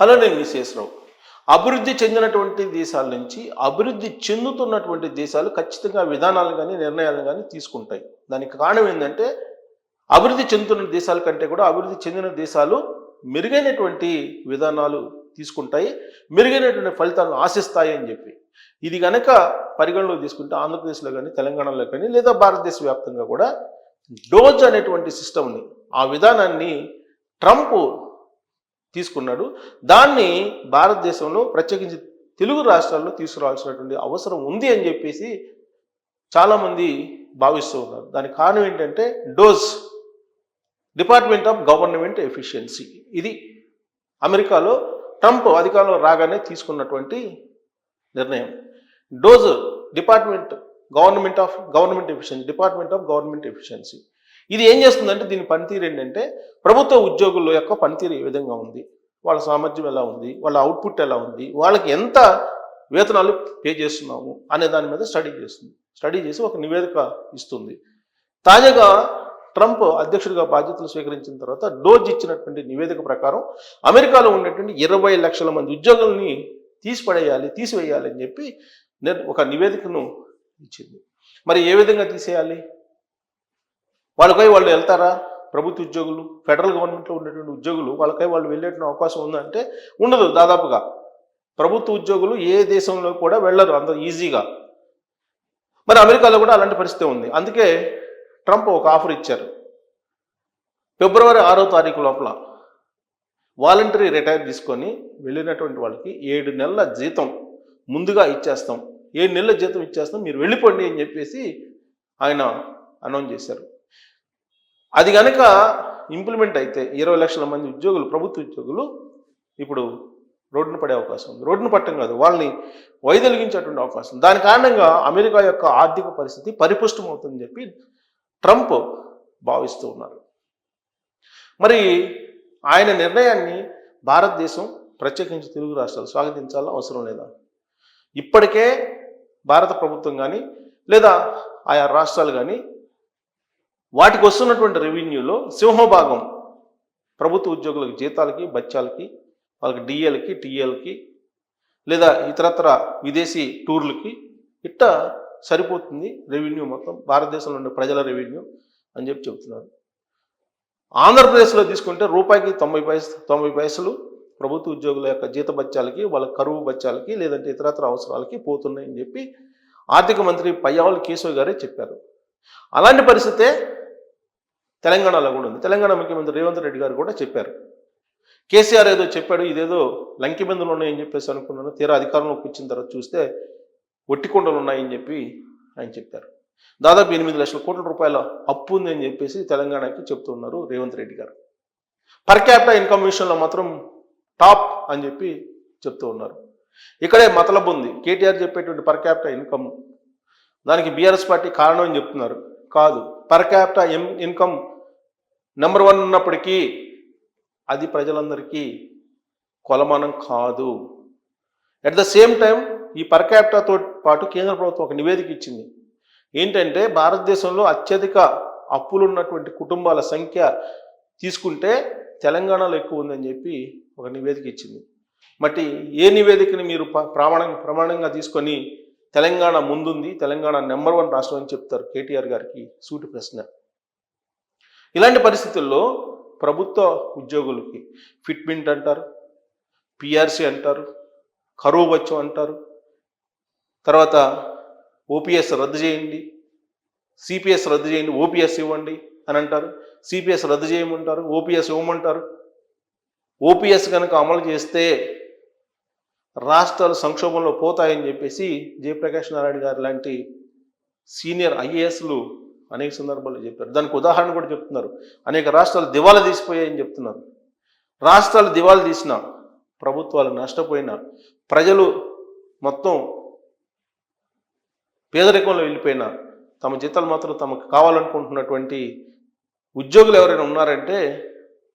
Hello నేను విశేషరావు. అభివృద్ధి చెందినటువంటి దేశాల నుంచి అభివృద్ధి చెందుతున్నటువంటి దేశాలు ఖచ్చితంగా విధానాలు కానీ నిర్ణయాలు కానీ తీసుకుంటాయి. దానికి కారణం ఏంటంటే అభివృద్ధి చెందుతున్న దేశాల కంటే కూడా అభివృద్ధి చెందిన దేశాలు మెరుగైనటువంటి విధానాలు తీసుకుంటాయి. మెరుగైనటువంటి ఫలితాలను ఆశిస్తాయి అని చెప్పి. ఇది కనుక పరిగణలోకి తీసుకుంటే ఆంధ్రప్రదేశ్లో కానీ తెలంగాణలో కానీ లేదా భారతదేశ వ్యాప్తంగా కూడా డోజ్ అనేటువంటి సిస్టమ్ని ఆ విధానాన్ని ట్రంప్ తీసుకున్నాడు. దాన్ని భారతదేశంలో ప్రత్యేకించి తెలుగు రాష్ట్రాల్లో తీసుకురావాల్సినటువంటి అవసరం ఉంది అని చెప్పేసి చాలామంది భావిస్తూ ఉన్నారు. దానికి కారణం ఏంటంటే DOGE department of government efficiency. ఇది అమెరికాలో ట్రంప్ అధికారంలో రాగానే తీసుకున్నటువంటి నిర్ణయం. DOGE department government of government efficiency department of government efficiency. ఇది ఏం చేస్తుందంటే దీని పనితీరు ఏంటంటే ప్రభుత్వ ఉద్యోగుల యొక్క పనితీరు ఏ విధంగా ఉంది. వాళ్ళ సామర్థ్యం ఎలా ఉంది? వాళ్ళ అవుట్పుట్ ఎలా ఉంది? వాళ్ళకి ఎంత వేతనాలు పే చేస్తున్నాము అనే దాని మీద స్టడీ చేస్తుంది. స్టడీ చేసి ఒక నివేదిక ఇస్తుంది. తాజాగా ట్రంప్ అధ్యక్షుడిగా బాధ్యతలు స్వీకరించిన తర్వాత డోజ్ ఇచ్చినటువంటి నివేదిక ప్రకారం అమెరికాలో ఉన్నటువంటి ఇరవై లక్షల మంది ఉద్యోగుల్ని తీసిపడేయాలి తీసివేయాలి అని చెప్పి ఒక నివేదికను ఇచ్చింది. మరి ఏ విధంగా తీసేయాలి? వాళ్ళకై వాళ్ళు వెళ్తారా? ప్రభుత్వ ఉద్యోగులు ఫెడరల్ గవర్నమెంట్లో ఉండేటువంటి ఉద్యోగులు వాళ్ళకై వాళ్ళు వెళ్ళేటువంటి అవకాశం ఉందంటే ఉండదు దాదాపుగా. ప్రభుత్వ ఉద్యోగులు ఏ దేశంలో కూడా వెళ్ళరు అంత ఈజీగా. మరి అమెరికాలో కూడా అలాంటి పరిస్థితి ఉంది. అందుకే ట్రంప్ ఒక ఆఫర్ ఇచ్చారు. ఫిబ్రవరి ఆరో తారీఖు లోపల వాలంటరీ రిటైర్ తీసుకొని వెళ్ళినటువంటి వాళ్ళకి ఏడు నెలల జీతం ముందుగా ఇచ్చేస్తాం. ఏడు నెలల జీతం ఇచ్చేస్తాం. మీరు వెళ్ళిపోండి అని చెప్పేసి ఆయన అనౌన్స్ చేశారు. అది కనుక ఇంప్లిమెంట్ అయితే ఇరవై లక్షల మంది ఉద్యోగులు ప్రభుత్వ ఉద్యోగులు ఇప్పుడు రోడ్డున పడే అవకాశం ఉంది. రోడ్డును పట్టం కాదు వాళ్ళని వైదొలిగించేటువంటి అవకాశం దాని కారణంగా అమెరికా యొక్క ఆర్థిక పరిస్థితి పరిపుష్టం అవుతుందని చెప్పి ట్రంప్ భావిస్తూ ఉన్నారు. మరి ఆయన నిర్ణయాన్ని భారతదేశం ప్రత్యేకించి తెలుగు రాష్ట్రాలు స్వాగతించాలని అవసరం లేదా? ఇప్పటికే భారత ప్రభుత్వం కానీ లేదా ఆయా రాష్ట్రాలు కానీ వాటికి వస్తున్నటువంటి రెవెన్యూలో సింహభాగం ప్రభుత్వ ఉద్యోగులకు జీతాలకి బత్యాలకి వాళ్ళకి డిఎల్కి టీఎల్కి లేదా ఇతరత్ర విదేశీ టూర్లకి ఇట్ట సరిపోతుంది రెవెన్యూ మొత్తం. భారతదేశంలో ఉండే ప్రజల రెవెన్యూ అని చెప్పి చెబుతున్నారు. ఆంధ్రప్రదేశ్లో తీసుకుంటే రూపాయికి తొంభై పైస తొంభై పైసలు ప్రభుత్వ ఉద్యోగుల యొక్క జీత బత్యాలకి వాళ్ళ కరువు బత్యాలకి లేదంటే ఇతరత్ర అవసరాలకి పోతున్నాయని చెప్పి ఆర్థిక మంత్రి పయ్యావుల కేశవ్ గారే చెప్పారు. అలాంటి పరిస్థితే తెలంగాణలో కూడా ఉంది. తెలంగాణ ముఖ్యమంత్రి రేవంత్ రెడ్డి గారు కూడా చెప్పారు. కేసీఆర్ ఏదో చెప్పాడు ఇదేదో లంకిబిందులు ఉన్నాయని చెప్పేసి అనుకున్నాను. తీరా అధికారంలోకి వచ్చిన తర్వాత చూస్తే ఒట్టికొండలు ఉన్నాయని చెప్పి ఆయన చెప్పారు. దాదాపు ఎనిమిది లక్షల కోట్ల రూపాయల అప్పు ఉందని చెప్పేసి తెలంగాణకి చెప్తున్నారు రేవంత్ రెడ్డి గారు. పర్ క్యాపిటల్ ఇన్కమ్ విషయంలో మాత్రం టాప్ అని చెప్పి చెప్తూ ఉన్నారు. ఇక్కడే మతలబ్ ఉంది. కేటీఆర్ చెప్పేటువంటి పర్ క్యాపిటల్ ఇన్కమ్ దానికి బీఆర్ఎస్ పార్టీ కారణం అని చెప్తున్నారు. కాదు. Per capital income number one ఉన్నప్పటికీ అది ప్రజలందరికీ కొలమానం కాదు. అట్ ద సేమ్ టైం ఈ పర్ క్యాపిటాతో పాటు కేంద్ర ప్రభుత్వం ఒక నివేదిక ఇచ్చింది. ఏంటంటే భారతదేశంలో అత్యధిక అప్పులు ఉన్నటువంటి కుటుంబాల సంఖ్య తీసుకుంటే తెలంగాణలో ఎక్కువ ఉందని చెప్పి ఒక నివేదిక ఇచ్చింది. మరి ఏ నివేదికని మీరు ప- ప్రమాణంగా తీసుకొని తెలంగాణ ముందుంది తెలంగాణ నెంబర్ వన్ రాష్ట్రం అని చెప్తారు కేటీఆర్ గారికి సూటి ప్రశ్న. ఇలాంటి పరిస్థితుల్లో ప్రభుత్వ ఉద్యోగులకి ఫిట్మెంట్ అంటారు పిఆర్సి అంటారు కరువు బచ్చం అంటారు. తర్వాత ఓపీఎస్ రద్దు చేయండి సిపిఎస్ రద్దు చేయండి ఓపీఎస్ ఇవ్వండి అని అంటారు. సిపిఎస్ రద్దు చేయమంటారు ఓపీఎస్ ఇవ్వమంటారు. ఓపీఎస్ కనుక అమలు చేస్తే రాష్ట్రాలు సంక్షోభంలో పోతాయని చెప్పేసి జయప్రకాష్ నారాయణ గారు లాంటి సీనియర్ ఐఏఎస్లు అనేక సందర్భాల్లో చెప్పారు. దానికి ఉదాహరణ కూడా చెప్తున్నారు. అనేక రాష్ట్రాలు దివాలా తీసిపోయాయని చెప్తున్నారు. రాష్ట్రాలు దివాలా తీసిన ప్రభుత్వాలు నష్టపోయిన ప్రజలు మొత్తం పేదరికంలో వెళ్ళిపోయిన తమ జీతాలు మాత్రం తమకు కావాలనుకుంటున్నటువంటి ఉద్యోగులు ఎవరైనా ఉన్నారంటే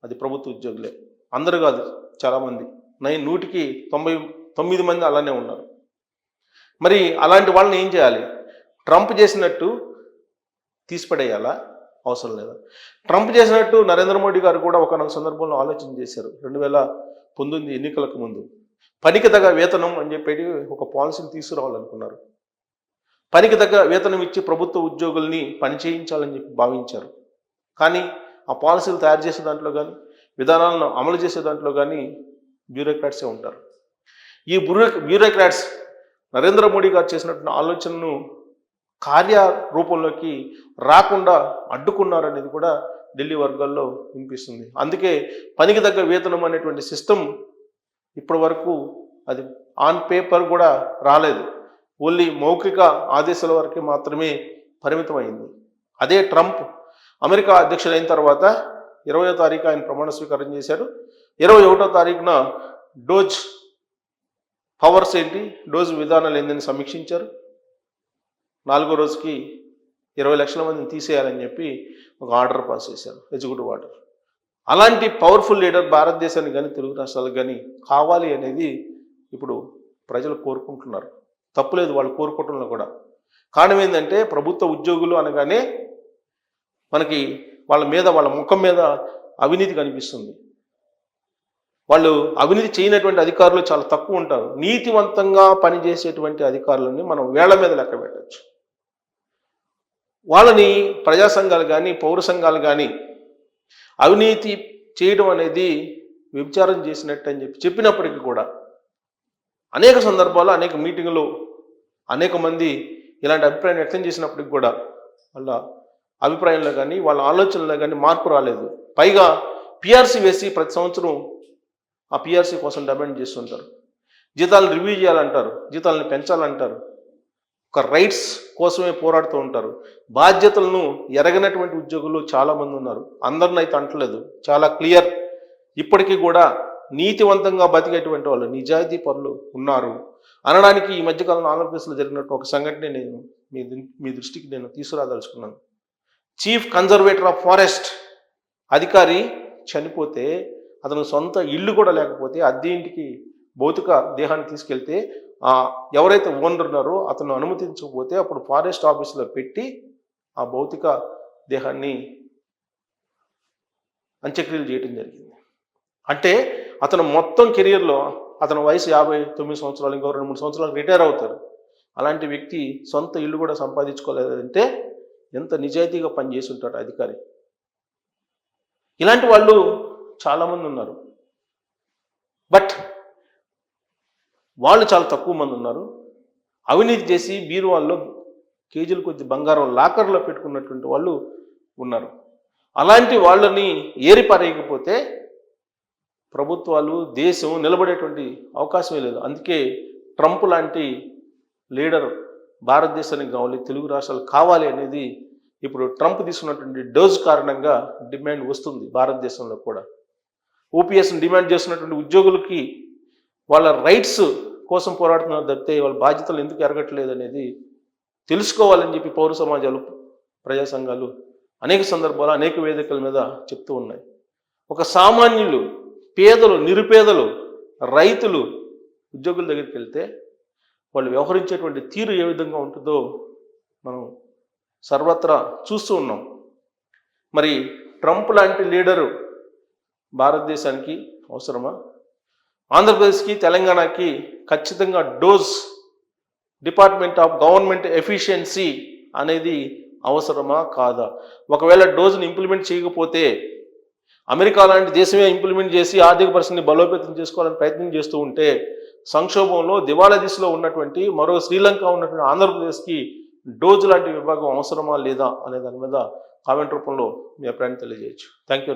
అది ప్రభుత్వ ఉద్యోగులే. అందరూ కాదు చాలామంది. నైన్ నూటికి తొంభై తొమ్మిది మంది అలానే ఉన్నారు. మరి అలాంటి వాళ్ళని ఏం చేయాలి? ట్రంప్ చేసినట్టు తీసిపడేయాలా? అవసరం లేదా? ట్రంప్ చేసినట్టు నరేంద్ర మోడీ గారు కూడా ఒకనొక సందర్భంలో ఆలోచన చేశారు. రెండు వేల పొందింది ఎన్నికలకు ముందు. పనికి తగ్గ వేతనం అని చెప్పేది ఒక పాలసీని తీసుకురావాలనుకున్నారు. పనికి తగ్గ వేతనం ఇచ్చి ప్రభుత్వ ఉద్యోగుల్ని పని చేయించాలని చెప్పి భావించారు. కానీ ఆ పాలసీలు తయారు చేసే దాంట్లో కానీ విధానాలను అమలు చేసే దాంట్లో కానీ బ్యూరోక్రాట్సే ఉంటారు. ఈ బ్యూరో బ్యూరోక్రాట్స్ నరేంద్ర మోడీ గారు చేసినటువంటి ఆలోచనను కార్య రూపంలోకి రాకుండా అడ్డుకున్నారనేది కూడా ఢిల్లీ వర్గాల్లో వినిపిస్తుంది. అందుకే పనికి తగ్గ వేతనం అనేటువంటి సిస్టమ్ ఇప్పటి వరకు అది ఆన్ పేపర్ కూడా రాలేదు. ఓన్లీ మౌఖిక ఆదేశాల వరకే మాత్రమే పరిమితమైంది. అదే ట్రంప్ అమెరికా అధ్యక్షుడైన తర్వాత ఇరవయో తారీఖు ఆయన ప్రమాణ స్వీకారం చేశారు. ఇరవై ఒకటో తారీఖున డోజ్ పవర్స్ ఏంటి? డోజ్ విధానాలు ఏందని సమీక్షించారు. నాలుగో రోజుకి ఇరవై లక్షల మందిని తీసేయాలని చెప్పి ఒక ఆర్డర్ పాస్ చేశారు ఎగ్జిక్యూటివ్ ఆర్డర్. అలాంటి పవర్ఫుల్ లీడర్ భారతదేశానికి కానీ తెలుగు రాష్ట్రాలకు కానీ కావాలి అనేది ఇప్పుడు ప్రజలు కోరుకుంటున్నారు. తప్పులేదు వాళ్ళు కోరుకోవటంలో కూడా. కారణం ఏంటంటే ప్రభుత్వ ఉద్యోగులు అనగానే మనకి వాళ్ళ మీద వాళ్ళ ముఖం మీద అవినీతి కనిపిస్తుంది. వాళ్ళు అవినీతి చేయనటువంటి అధికారులు చాలా తక్కువ ఉంటారు. నీతివంతంగా పనిచేసేటువంటి అధికారులని మనం వేళ్ళ మీద లెక్క పెట్టచ్చు. వాళ్ళని ప్రజా సంఘాలు కానీ పౌర సంఘాలు కానీ అవినీతి చేయడం అనేది వ్యభిచారం చేసినట్టు అని చెప్పి చెప్పినప్పటికీ కూడా అనేక సందర్భాల్లో అనేక మీటింగులు అనేక మంది ఇలాంటి అభిప్రాయం వ్యక్తం చేసినప్పటికి కూడా వాళ్ళ అభిప్రాయంలో కానీ వాళ్ళ ఆలోచనలో కానీ మార్పు రాలేదు. పైగా పిఆర్సీ వేసి ప్రతి సంవత్సరం ఆ పిఆర్సీ కోసం డిమాండ్ చేస్తుంటారు. జీతాలు రివ్యూ చేయాలంటారు. జీతాలను పెంచాలంటారు. ఒక రైట్స్ కోసమే పోరాడుతూ ఉంటారు. బాధ్యతలను ఎరగనటువంటి ఉద్యోగులు చాలామంది ఉన్నారు. అందరిని అయితే అంటలేదు. చాలా క్లియర్. ఇప్పటికీ కూడా నీతివంతంగా బతికేటువంటి వాళ్ళు నిజాయితీ పరులు ఉన్నారు. అనడానికి ఈ మధ్యకాలంలో ఆంధ్రప్రదేశ్లో జరిగినట్టు ఒక సంఘటన నేను మీ మీ దృష్టికి నేను తీసుకురాదలుచుకున్నాను. చీఫ్ కన్జర్వేటర్ ఆఫ్ ఫారెస్ట్ అధికారి చనిపోతే అతను సొంత ఇల్లు కూడా లేకపోతే అద్దె ఇంటికి భౌతిక దేహాన్ని తీసుకెళ్తే ఎవరైతే ఓనర్ ఉన్నారో అతను అనుమతించకపోతే అప్పుడు ఫారెస్ట్ ఆఫీసులో పెట్టి ఆ భౌతిక దేహాన్ని అంత్యక్రియలు చేయడం జరిగింది. అంటే అతను మొత్తం కెరియర్లో అతని వయసు యాభై తొమ్మిది సంవత్సరాలు ఇంకో రెండు మూడు సంవత్సరాలు రిటైర్ అవుతారు అలాంటి వ్యక్తి సొంత ఇల్లు కూడా సంపాదించుకోలేదంటే ఎంత నిజాయితీగా పనిచేసి ఉంటాడు అధికారి. ఇలాంటి వాళ్ళు చాలామంది ఉన్నారు. బట్ వాళ్ళు చాలా తక్కువ మంది ఉన్నారు. అవినీతి చేసి బీరువాల్లో కేజీల కొద్ది బంగారం లాకర్లో పెట్టుకున్నటువంటి వాళ్ళు ఉన్నారు. అలాంటి వాళ్ళని ఏరిపారేయకపోతే ప్రభుత్వాలు దేశం నిలబడేటువంటి అవకాశమే లేదు. అందుకే ట్రంప్ లాంటి లీడర్ భారతదేశానికి కావాలి తెలుగు రాష్ట్రాలు కావాలి అనేది ఇప్పుడు ట్రంప్ తీసుకున్నటువంటి డోజ్ కారణంగా డిమాండ్ వస్తుంది భారతదేశంలో కూడా. ఓపీఎస్ని డిమాండ్ చేస్తున్నటువంటి ఉద్యోగులకి వాళ్ళ రైట్స్ కోసం పోరాడుతున్నారు తప్పితే వాళ్ళ బాధ్యతలు ఎందుకు ఎరగట్లేదు అనేది తెలుసుకోవాలని చెప్పి పౌర సమాజాలు ప్రజా సంఘాలు అనేక సందర్భాలు అనేక వేదికల మీద చెప్తూ ఉన్నాయి. ఒక సామాన్యులు పేదలు నిరుపేదలు రైతులు ఉద్యోగుల దగ్గరికి వెళ్తే వాళ్ళు వ్యవహరించేటువంటి తీరు ఏ విధంగా ఉంటుందో మనం సర్వత్రా చూస్తూ ఉన్నాం. మరి ట్రంప్ లాంటి లీడరు భారతదేశానికి అవసరమా? ఆంధ్రప్రదేశ్కి తెలంగాణకి ఖచ్చితంగా DOGE department of government efficiency అనేది అవసరమా కాదా? ఒకవేళ డోజ్ని ఇంప్లిమెంట్ చేయకపోతే అమెరికా లాంటి దేశమే ఇంప్లిమెంట్ చేసి ఆర్థిక పరిస్థితిని బలోపేతం చేసుకోవాలని ప్రయత్నం చేస్తూ ఉంటే సంక్షోభంలో దివాళా దిశలో ఉన్నటువంటి మరో శ్రీలంక ఉన్నటువంటి ఆంధ్రప్రదేశ్కి డోజ్ లాంటి విభాగం అవసరమా లేదా అనే దాని మీద కామెంట్ రూపంలో మీ అభిప్రాయాన్ని తెలియజేయచ్చు. Thank you